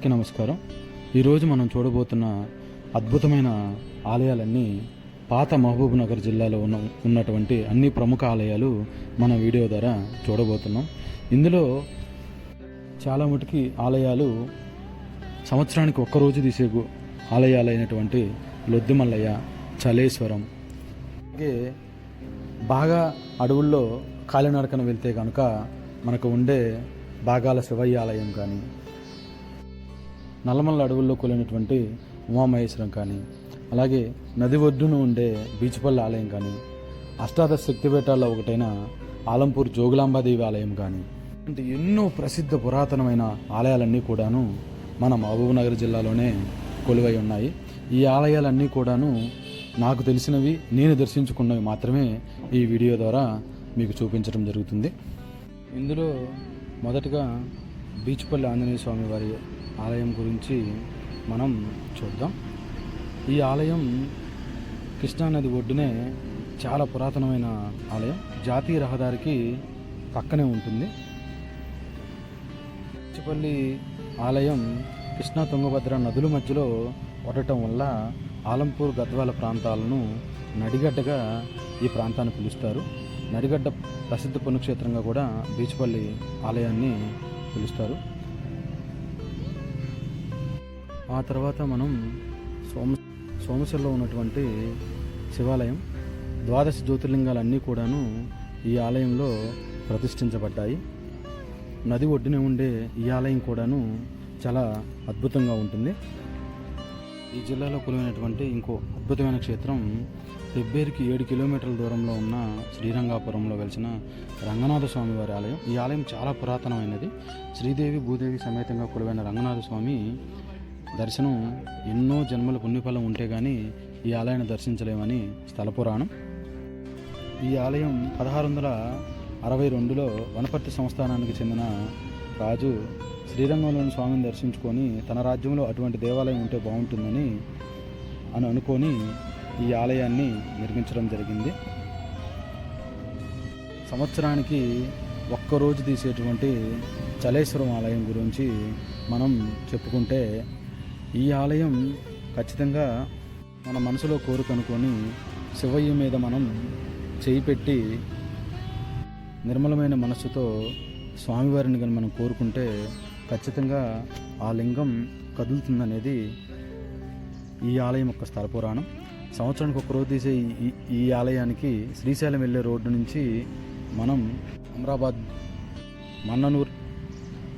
అందరికీ నమస్కారం. ఈరోజు మనం చూడబోతున్న అద్భుతమైన ఆలయాలన్నీ పాత మహబూబ్ నగర్ జిల్లాలో ఉన్న ఉన్నటువంటి అన్ని ప్రముఖ ఆలయాలు మన వీడియో ద్వారా చూడబోతున్నాం. ఇందులో చాలా మటుకి ఆలయాలు సంవత్సరానికి ఒక్కరోజు తీసే ఆలయాలైనటువంటి లొద్దిమల్లయ్య చలేశ్వరం. అలాగే బాగా అడవుల్లో కాలినడకన వెళ్తే కనుక మనకు ఉండే బాగాల శివయ్య ఆలయం కానీ నల్లమల్ల అడవుల్లో కూలినటువంటి ఉమామహేశ్వరం కానీ అలాగే నది ఒడ్డున ఉండే బీచ్పల్లి ఆలయం కానీ అష్టాదశ శక్తిపీఠాల్లో ఒకటైన ఆలంపూర్ జోగులాంబాదేవి ఆలయం కానీ అంటే ఎన్నో ప్రసిద్ధ పురాతనమైన ఆలయాలన్నీ కూడాను మన మహబూబ్నగర్ జిల్లాలోనే కొలువై ఉన్నాయి. ఈ ఆలయాలన్నీ కూడాను నాకు తెలిసినవి నేను దర్శించుకున్నవి మాత్రమే ఈ వీడియో ద్వారా మీకు చూపించడం జరుగుతుంది. ఇందులో మొదటగా బీచ్పల్లి ఆంజనేయ స్వామి వారి ఆలయం గురించి మనం చూద్దాం. ఈ ఆలయం కృష్ణానది ఒడ్డునే చాలా పురాతనమైన ఆలయం. జాతీయ రహదారికి పక్కనే ఉంటుంది. బీచ్పల్లి ఆలయం కృష్ణా తుంగభద్ర నదుల మధ్యలో ఉండటం వల్ల ఆలంపూర్ గద్వాల ప్రాంతాలను నడిగడ్డగా ఈ ప్రాంతాన్ని పిలుస్తారు. నడిగడ్డ ప్రసిద్ధ పుణ్యక్షేత్రంగా కూడా బీచ్పల్లి ఆలయాన్ని పిలుస్తారు. ఆ తర్వాత మనం సోమ సోమశిలలో ఉన్నటువంటి శివాలయం ద్వాదశ జ్యోతిర్లింగాలన్నీ కూడాను ఈ ఆలయంలో ప్రతిష్ఠించబడ్డాయి. నది ఒడ్డునే ఉండే ఈ ఆలయం కూడాను చాలా అద్భుతంగా ఉంటుంది. ఈ జిల్లాలో కొలువైనటువంటి ఇంకో అద్భుతమైన క్షేత్రం పెబ్బేరికి ఏడు కిలోమీటర్ల దూరంలో ఉన్న శ్రీరంగాపురంలో వెలిసిన రంగనాథ స్వామి వారి ఆలయం. ఈ ఆలయం చాలా పురాతనమైనది. శ్రీదేవి భూదేవి సమేతంగా కొలువైన రంగనాథ స్వామి దర్శనం ఎన్నో జన్మల పుణ్యఫలం ఉంటే కానీ ఈ ఆలయాన్ని దర్శించలేమని స్థల పురాణం ఈ ఆలయం పదహారు వందల అరవై రెండులో వనపర్తి సంస్థానానికి చెందిన రాజు శ్రీరంగంలోని స్వామిని దర్శించుకొని తన రాజ్యంలో అటువంటి దేవాలయం ఉంటే బాగుంటుందని అని అనుకొని ఈ ఆలయాన్ని నిర్మించడం జరిగింది. సంవత్సరానికి ఒక్కరోజు తీసేటువంటి చలేశ్వరం ఆలయం గురించి మనం చెప్పుకుంటే ఈ ఆలయం ఖచ్చితంగా మన మనసులో కోరుకనుకొని శివయ్య మీద మనం చేయి పెట్టి నిర్మలమైన మనస్సుతో స్వామివారిని కానీ మనం కోరుకుంటే ఖచ్చితంగా ఆ లింగం కదులుతుందనేది ఈ ఆలయం యొక్క స్థల పురాణం. సంవత్సరానికి ఒక రోజు తీసే ఈ- ఈ- ఈ ఆలయానికి శ్రీశైలం వెళ్ళే రోడ్డు నుంచి మనం అమరాబాద్ మన్ననూర్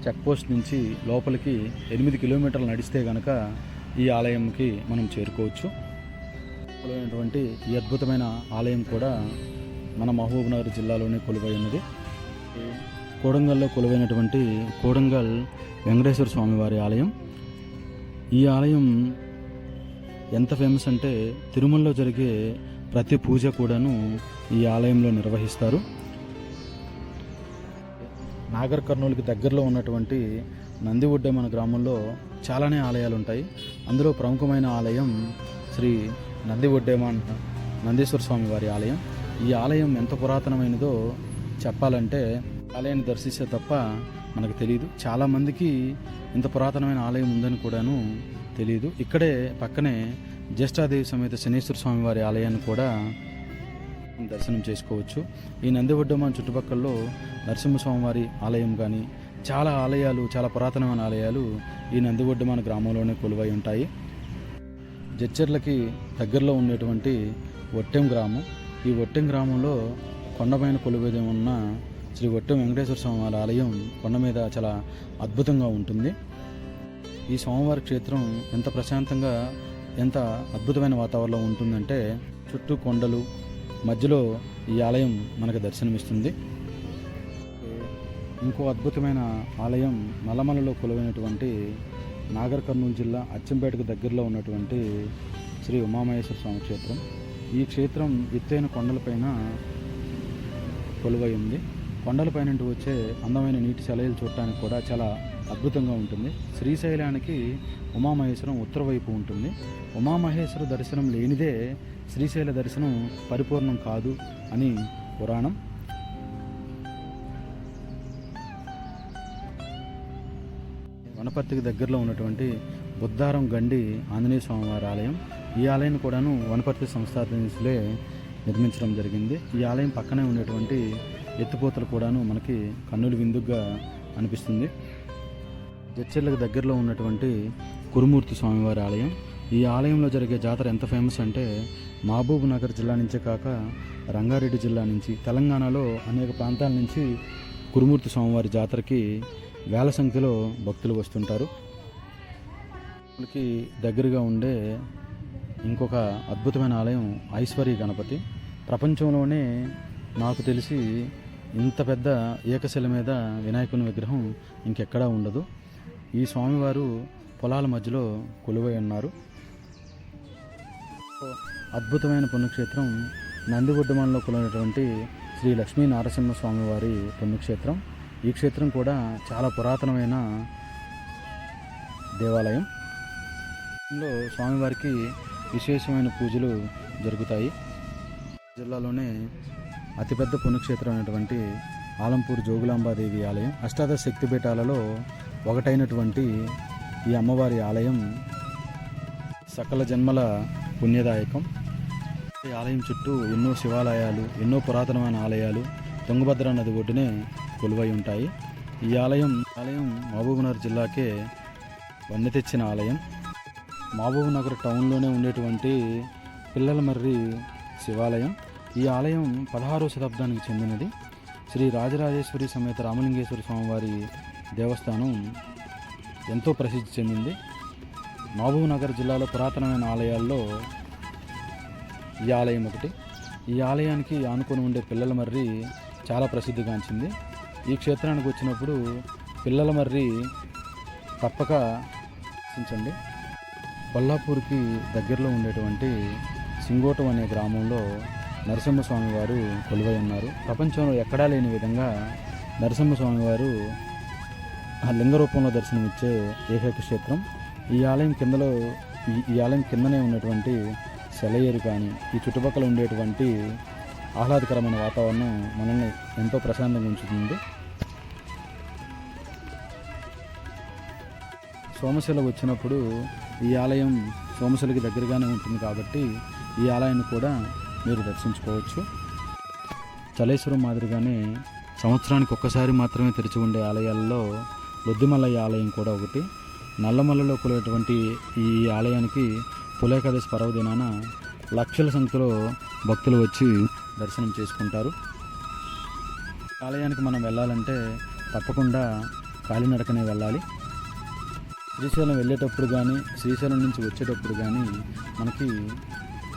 చెక్పోస్ట్ నుంచి లోపలికి ఎనిమిది కిలోమీటర్లు నడిస్తే గనక ఈ ఆలయంకి మనం చేరుకోవచ్చు. కొలువైనటువంటి ఈ అద్భుతమైన ఆలయం కూడా మన మహబూబ్నగర్ జిల్లాలోనే కొలువై ఉన్నది. కోడంగల్లో కొలువైనటువంటి కోడంగల్ వెంకటేశ్వర స్వామివారి ఆలయం. ఈ ఆలయం ఎంత ఫేమస్ అంటే తిరుమలలో జరిగే ప్రతి పూజ కూడాను ఈ ఆలయంలో నిర్వహిస్తారు. నాగర్ కర్నూలుకి దగ్గరలో ఉన్నటువంటి నందివుడ్డ మన గ్రామంలో చాలానే ఆలయాలు ఉంటాయి అందులో ప్రముఖమైన ఆలయం శ్రీ నందివుడ్డేమాన్ నందీశ్వర స్వామి వారి ఆలయం. ఈ ఆలయం ఎంత పురాతనమైనదో చెప్పాలంటే ఆలయాన్ని దర్శిస్తే తప్ప మనకు తెలియదు చాలామందికి ఇంత పురాతనమైన ఆలయం ఉందని కూడాను తెలియదు ఇక్కడే పక్కనే జ్యేష్ఠాదేవి సమేత శనీశ్వర స్వామి వారి ఆలయాన్ని కూడా దర్శనం చేసుకోవచ్చు. ఈ నందివడ్డమాన్ చుట్టుపక్కలలో నరసింహస్వామివారి ఆలయం కానీ చాలా ఆలయాలు చాలా పురాతనమైన ఆలయాలు ఈ నందివడ్డమాన గ్రామంలోనే కొలువై ఉంటాయి. జడ్చర్లకి దగ్గరలో ఉండేటువంటి ఒట్టెం గ్రామం. ఈ ఒట్టెం గ్రామంలో కొండపైన కొలువేది ఉన్న శ్రీ ఒట్టెం వెంకటేశ్వర స్వామి వారి ఆలయం కొండ మీద చాలా అద్భుతంగా ఉంటుంది. ఈ స్వామివారి క్షేత్రం ఎంత ప్రశాంతంగా ఎంత అద్భుతమైన వాతావరణం ఉంటుందంటే చుట్టూ కొండలు మధ్యలో ఈ ఆలయం మనకు దర్శనమిస్తుంది. ఇంకో అద్భుతమైన ఆలయం నల్లమలలో కొలువైనటువంటి నాగర్ కర్నూలు జిల్లా అచ్చంపేటకు దగ్గరలో ఉన్నటువంటి శ్రీ ఉమామహేశ్వర స్వామి క్షేత్రం. ఈ క్షేత్రం ఎత్తైన కొండలపైన కొలువై ఉంది. కొండలపై నుండి వచ్చే అందమైన నీటి సెలయలు చూడటానికి కూడా చాలా అద్భుతంగా ఉంటుంది. శ్రీశైలానికి ఉమామహేశ్వరం ఉత్తర వైపు ఉంటుంది. ఉమామహేశ్వర దర్శనం లేనిదే శ్రీశైల దర్శనం పరిపూర్ణం కాదు అని పురాణం. వనపర్తికి దగ్గరలో ఉన్నటువంటి బుద్ధారం గండి ఆంజనేయ స్వామివారి ఆలయం. ఈ ఆలయం కూడాను వనపర్తి సంస్థానులే నిర్మించడం జరిగింది. ఈ ఆలయం పక్కనే ఉండేటువంటి ఎత్తిపోతలు కూడాను మనకి కన్నులు విందుగా అనిపిస్తుంది. జడ్చెర్లకు దగ్గరలో ఉన్నటువంటి కురుమూర్తి స్వామివారి ఆలయం. ఈ ఆలయంలో జరిగే జాతర ఎంత ఫేమస్ అంటే మహబూబ్ నగర్ జిల్లా నుంచే కాక రంగారెడ్డి జిల్లా నుంచి తెలంగాణలో అనేక ప్రాంతాల నుంచి కురుమూర్తి స్వామివారి జాతరకి వేల సంఖ్యలో భక్తులు వస్తుంటారు. మనకి దగ్గరగా ఉండే ఇంకొక అద్భుతమైన ఆలయం ఐశ్వర్య గణపతి. ప్రపంచంలోనే నాకు తెలిసి ఇంత పెద్ద ఏకశిల మీద వినాయకుని విగ్రహం ఇంకెక్కడా ఉండదు. ఈ స్వామివారు పొలాల మధ్యలో కొలువై ఉన్నారు. అద్భుతమైన పుణ్యక్షేత్రం నందిగుడ్డమంలో కొలినటువంటి శ్రీ లక్ష్మీ నారసింహ స్వామివారి పుణ్యక్షేత్రం. ఈ క్షేత్రం కూడా చాలా పురాతనమైన దేవాలయం. లో స్వామివారికి విశేషమైన పూజలు జరుగుతాయి. జిల్లాలోనే అతిపెద్ద పుణ్యక్షేత్రం అయినటువంటి ఆలంపూర్ జోగులాంబాదేవి ఆలయం అష్టాదశ శక్తిపీఠాలలో ఒకటైనటువంటి ఈ అమ్మవారి ఆలయం సకల జన్మల పుణ్యదాయకం. ఈ ఆలయం చుట్టూ ఎన్నో శివాలయాలు ఎన్నో పురాతనమైన ఆలయాలు తుంగభద్ర నది ఒడ్డునే కొలువై ఉంటాయి. ఈ ఆలయం ఆలయం మహబూబ్నగర్ జిల్లాకే వన్నె తెచ్చిన ఆలయం. మహబూబ్నగర్ టౌన్లోనే ఉండేటువంటి పిల్లల మర్రి శివాలయం. ఈ ఆలయం పదహారవ శతాబ్దానికి చెందినది. శ్రీ రాజరాజేశ్వరి సమేత రామలింగేశ్వర స్వామివారి దేవస్థానం ఎంతో ప్రసిద్ధి చెందింది. మహబూబ్ నగర్ జిల్లాలో పురాతనమైన ఆలయాల్లో ఈ ఆలయం ఒకటి. ఈ ఆలయానికి ఆనుకొని ఉండే పిల్లల మర్రి చాలా ప్రసిద్ధిగాంచింది. ఈ క్షేత్రానికి వచ్చినప్పుడు పిల్లల మర్రి తప్పక దర్శించండి కొల్లాపూర్కి దగ్గరలో ఉండేటువంటి సింగోటం అనే గ్రామంలో నరసింహస్వామి వారు కొలువై ఉన్నారు. ప్రపంచంలో ఎక్కడా లేని విధంగా నరసింహస్వామి వారు ఆ లింగ రూపంలో దర్శనమిచ్చే ఏకైక క్షేత్రం ఈ ఆలయం కిందలో ఈ ఈ ఆలయం కిందనే ఉన్నటువంటి సెలయేరు కానీ ఈ చుట్టుపక్కల ఉండేటువంటి ఆహ్లాదకరమైన వాతావరణం మనల్ని ఎంతో ప్రశాంతంగా ఉంచుతుంది. సోమశిల వచ్చినప్పుడు ఈ ఆలయం సోమశిలకి దగ్గరగానే ఉంటుంది కాబట్టి ఈ ఆలయాన్ని కూడా మీరు దర్శించుకోవచ్చు. చలేశ్వరం మాదిరిగానే సంవత్సరానికి ఒక్కసారి మాత్రమే తెరిచి ఉండే ఆలయాల్లో లొద్దిమల్లయ్య ఆలయం కూడా ఒకటి. నల్లమల్లలో కొలేటువంటి ఈ ఆలయానికి పులేకాదశి పర్వదినాన లక్షల సంఖ్యలో భక్తులు వచ్చి దర్శనం చేసుకుంటారు. ఆలయానికి మనం వెళ్ళాలంటే తప్పకుండా కాలినడకనే వెళ్ళాలి. శ్రీశైలం వెళ్ళేటప్పుడు కానీ శ్రీశైలం నుంచి వచ్చేటప్పుడు కానీ మనకి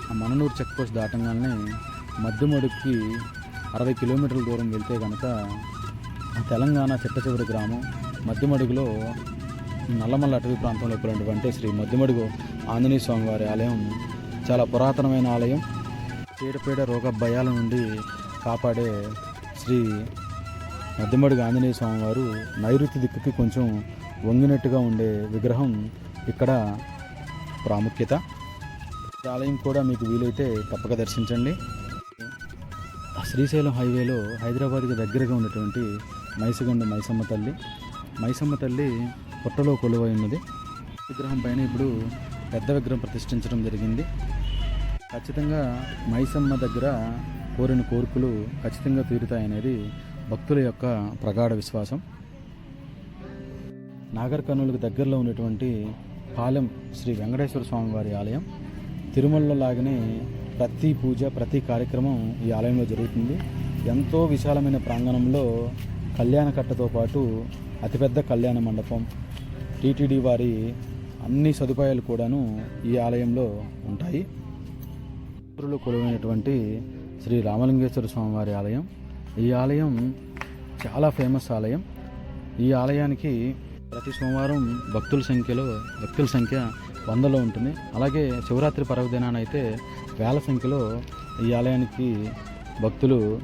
ఆ మననూరు చెక్ పోస్ట్ దాటంగానే మధ్యమడుక్కి అరవై కిలోమీటర్ల దూరం వెళ్తే కనుక తెలంగాణ చిట్ట చివరి గ్రామం మధ్యమడుగులో నల్లమల్ల అటవీ ప్రాంతంలో ఉన్నటువంటి శ్రీ మధ్యమడుగు ఆంజనేయ స్వామి వారి ఆలయం చాలా పురాతనమైన ఆలయం. చీడపీడ రోగ భయాల నుండి కాపాడే శ్రీ మధ్యమడుగు ఆంజనేయ స్వామి వారు నైరుతి దిక్కుకి కొంచెం వంగినట్టుగా ఉండే విగ్రహం ఇక్కడ ప్రాముఖ్యత. ఈ ఆలయం కూడా మీకు వీలైతే తప్పక దర్శించండి. ఆ శ్రీశైలం హైవేలో హైదరాబాద్కి దగ్గరగా ఉన్నటువంటి మైసగండ మైసమ్మ తల్లి మైసమ్మ తల్లి పుట్టలో కొలువై ఉన్నది. విగ్రహం పైన ఇప్పుడు పెద్ద విగ్రహం ప్రతిష్ఠించడం జరిగింది. ఖచ్చితంగా మైసమ్మ దగ్గర కోరిన కోరికలు ఖచ్చితంగా తీరుతాయనేది భక్తుల యొక్క ప్రగాఢ విశ్వాసం. నాగర్ కర్నూలుకు దగ్గరలో ఉన్నటువంటి పాలెం శ్రీ వెంకటేశ్వర స్వామి వారి ఆలయం. తిరుమలలో లాగానే ప్రతి పూజ ప్రతి కార్యక్రమం ఈ ఆలయంలో జరుగుతుంది. ఎంతో విశాలమైన ప్రాంగణంలో కళ్యాణ కట్టతో పాటు అతిపెద్ద కళ్యాణ మండపం. టీటీడీ వారి అన్ని సదుపాయాలు కూడాను ఈ ఆలయంలో ఉంటాయి. ఊరిలో కొలువైనటువంటి శ్రీ రామలింగేశ్వర స్వామివారి ఆలయం. ఈ ఆలయం చాలా ఫేమస్ ఆలయం. ఈ ఆలయానికి ప్రతి సోమవారం భక్తుల సంఖ్యలో భక్తుల సంఖ్య వందలో ఉంటుంది. అలాగే శివరాత్రి పర్వదినాన అయితే వేల సంఖ్యలో ఈ ఆలయానికి భక్తులు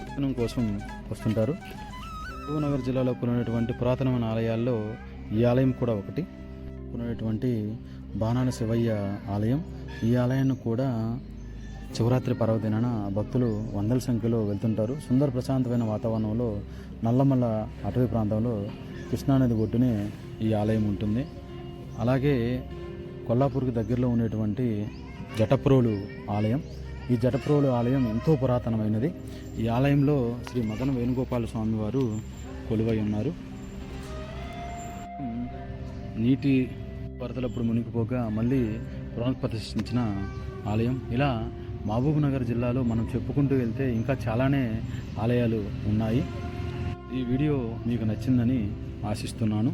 దర్శనం కోసం వస్తుంటారు. నగర్ జిల్లాలో కొనేటువంటి పురాతనమైన ఆలయాల్లో ఈ ఆలయం కూడా ఒకటి. ఉన్నటువంటి బాణాల శివయ్య ఆలయం. ఈ ఆలయాన్ని కూడా శివరాత్రి పర్వదినాన భక్తులు వందల సంఖ్యలో వెళ్తుంటారు. సుందర ప్రశాంతమైన వాతావరణంలో నల్లమల్ల అటవీ ప్రాంతంలో కృష్ణానది ఒడ్డునే ఈ ఆలయం ఉంటుంది. అలాగే కొల్లాపూర్కి దగ్గరలో ఉండేటువంటి జటప్రోలు ఆలయం. ఈ జటప్రోలు ఆలయం ఎంతో పురాతనమైనది. ఈ ఆలయంలో శ్రీ మదన వేణుగోపాల స్వామి వారు కొలువై ఉన్నారు. నీటి వరదలప్పుడు మునిగిపోగా మళ్ళీ పునఃప్రతిష్ఠించిన ఆలయం. ఇలా మహబూబ్ నగర్ జిల్లాలో మనం చెప్పుకుంటూ వెళ్తే ఇంకా చాలానే ఆలయాలు ఉన్నాయి. ఈ వీడియో మీకు నచ్చిందని ఆశిస్తున్నాను.